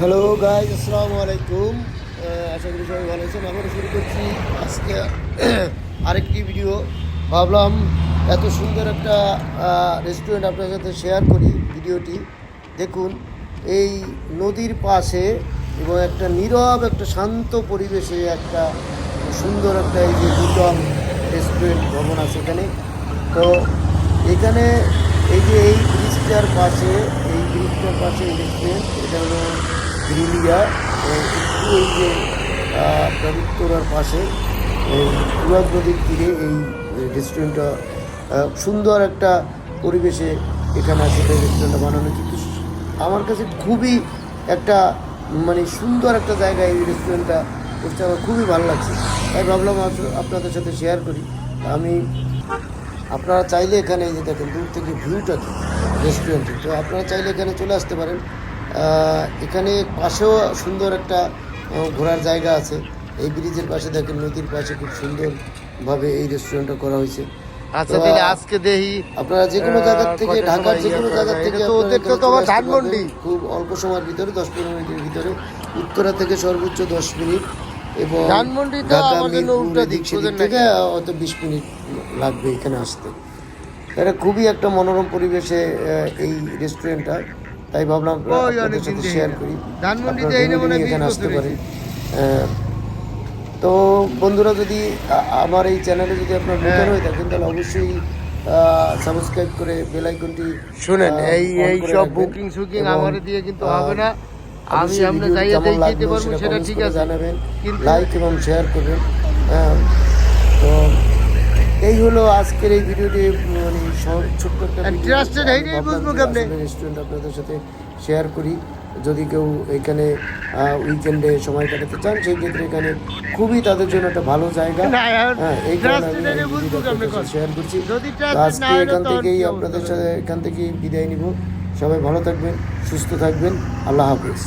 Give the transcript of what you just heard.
Hello guys আসসালামু আলাইকুম। আশা করি সবাই ভালো আছেন। আমরা শুরু করছি আজকে আরেকটি ভিডিও ভাবলাম এত সুন্দর একটা রেস্টুরেন্ট আপনার সাথে শেয়ার করি ভিডিওটি দেখুন, এই নদীর পাশে এবং একটা নীরব, একটা শান্ত পরিবেশে একটা সুন্দর একটা এই যে দুর্গম রেস্টুরেন্ট ভবন আছে এখানে। তো এখানে এই যে এই ব্রিজটার পাশে, এই ব্রিজটার পাশে এই রেস্টুরেন্ট এটা হলো গ্রিলিয়া একটু এই যে আপনার উত্তরার পাশে তুরাগ নদীর তীরে এই রেস্টুরেন্টটা সুন্দর একটা পরিবেশে এখানে এই রেস্টুরেন্টটা বানানো। কিন্তু আমার কাছে খুবই একটা মানে সুন্দর একটা জায়গা এই রেস্টুরেন্টটা করতে আমার খুবই ভালো লাগছে। তাই ভাবলাম আপ- আপনাদের সাথে শেয়ার করি। আমি, আপনারা চাইলে এখানে এই যে দেখেন, দূর থেকে ভিউটা রেস্টুরেন্টে, তো আপনারা চাইলে এখানে চলে আসতে পারেন। এখানে পাশেও সুন্দর একটা ঘোরার জায়গা আছে। এই ব্রিজের পাশে দেখেন নদীর পাশে খুব সুন্দরভাবে এই রেস্টুরেন্টটা করা হয়েছে। আচ্ছা তাহলে আজকে দেখি আপনারা যে কোনো আহ, জায়গা থেকে ঢাকার যে ইয়ে কোনো জায়গা থেকে তো ওদের তো আসতে ধানমন্ডি। খুব অল্প সময়ের ভিতরে দশ পনেরো মিনিটের ভিতরে। উত্তরা থেকে সর্বোচ্চ দশ মিনিট এবং ধানমন্ডি তো ঢাকা, মিরপুর, উল্টা দিক, সেদিক থেকে? অত বিশ মিনিট লাগবে এখানে আসতে। এটা খুবই একটা মনোরম পরিবেশে এই রেস্টুরেন্টটা তাই ভাবলাম আপনাদের সাথে শেয়ার করি। মনে হয় এখানে আসতে তো বন্ধুরা যদি আমার এই চ্যানেলে যদি আপনার নতুন হ্যাঁ। হয়ে থাকেন তাহলে অবশ্যই সাবস্ক্রাইব করে বেল আইকনটি শুনেন এই এই সব বুকিং সুকিং আমার দিয়ে কিন্তু হবে না। আমি ভিডিওটি চাইলে দিতে পারব সেটা ঠিক আছে। জানাবেন। কিন্তু লাইক এবং শেয়ার করবেন। হ্যাঁ, তো হলো আজকের এই ভিডিওটি মানে ছোট্ট একটা রেস্টুরেন্ট আপনাদের সাথে শেয়ার করি। যদি কেউ এখানে উইকেন্ডে সময় কাটাতে চান সেই ক্ষেত্রে এখানে খুবই তাদের জন্য একটা ভালো জায়গা। হ্যাঁ এই? শেয়ার করছি। আজকে এখান থেকেই আপনাদের সাথে এখান থেকেই বিদায় নিব। সবাই ভালো থাকবেন সুস্থ থাকবেন। আল্লাহ হাফিজ।